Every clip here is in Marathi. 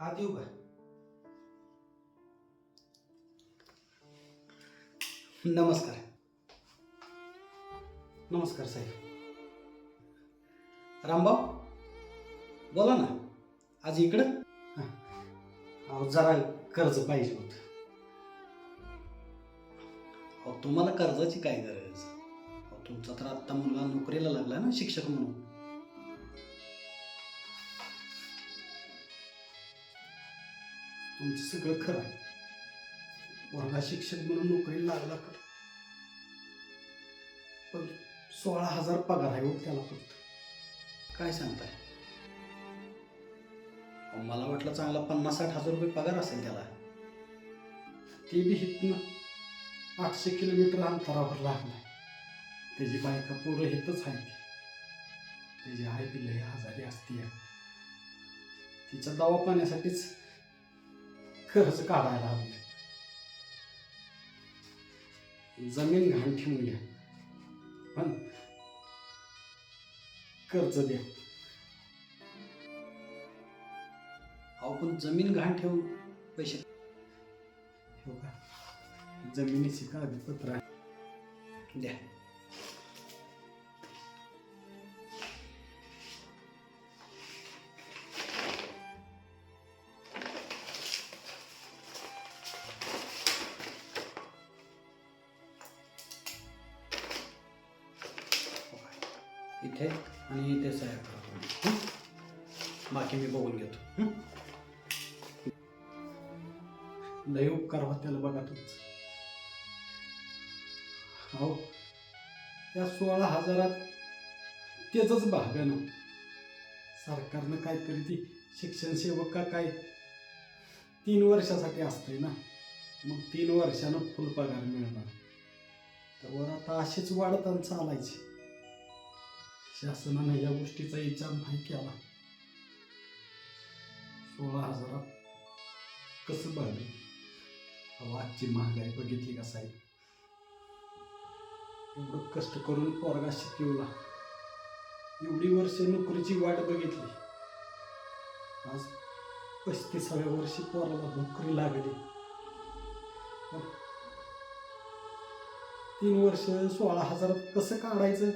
हा देऊ का नमस्कार. नमस्कार साहेब. रामभाऊ बोला ना आज इकडं? अहो जरा कर्ज पाहिजे होत. अहो तुम्हाला कर्जाची काय गरज? अहो तुमचा तर आत्ता मुलगा नोकरीला लागला ना शिक्षक म्हणून. तुमचं सगळं खरं आहे. वर्गा शिक्षक म्हणून नोकरीला लागला का? पण सोळा हजार पगार आहे हो त्याला फक्त. काय सांगताय? अहो, मला वाटलं चांगला पन्नास साठ हजार रुपये पगार असेल त्याला. ते बी हितनं आठशे किलोमीटर अंतरावर लागलाय. त्याची बायका पोरं हितच आहे त्याची आई पिल्ल हे आजारी असते तिच्या दवाखान्यासाठीच खर्च काढायला हवी. जमीन घाण ठेवूया पण कर्ज द्या. अहो जमीन घाण ठेवून पैसे जमिनीची कागदपत्र आहे द्या. इथे आणि इथे सह्या बाकी मी बघून घेतो. लय उपकार होत्याला बघा तुमचं. हो त्या सोळा हजारात त्याच ना सरकारनं काहीतरी ती शिक्षण सेवक का काय? तीन वर्षासाठी असतंय ना. मग तीन वर्षानं फुल पगार मिळणार. तर वर आता अशीच वाढताना चालायची. शासनाने या गोष्टीचा विचार नाही केला. सोळा हजारात कसं बघले अहो आजची महागाई बघितली का साहेब? एवढं कष्ट करून पोरगा शिकवला. एवढी वर्ष नोकरीची वाट बघितली. आज पस्तीसाव्या वर्षी पोराला नोकरी लागली. तीन वर्ष सोळा हजारात कसं काढायचं?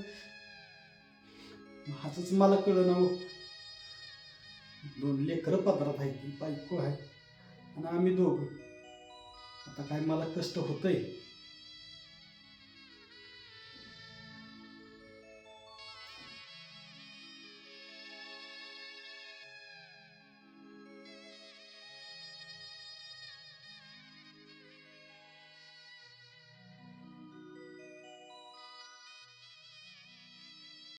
माझंच मला कळलं ना हो. दोन लेकरं पदरात आहेत ती बायको आहे. आणि आम्ही दोघं. आता काय मला कष्ट होतंय?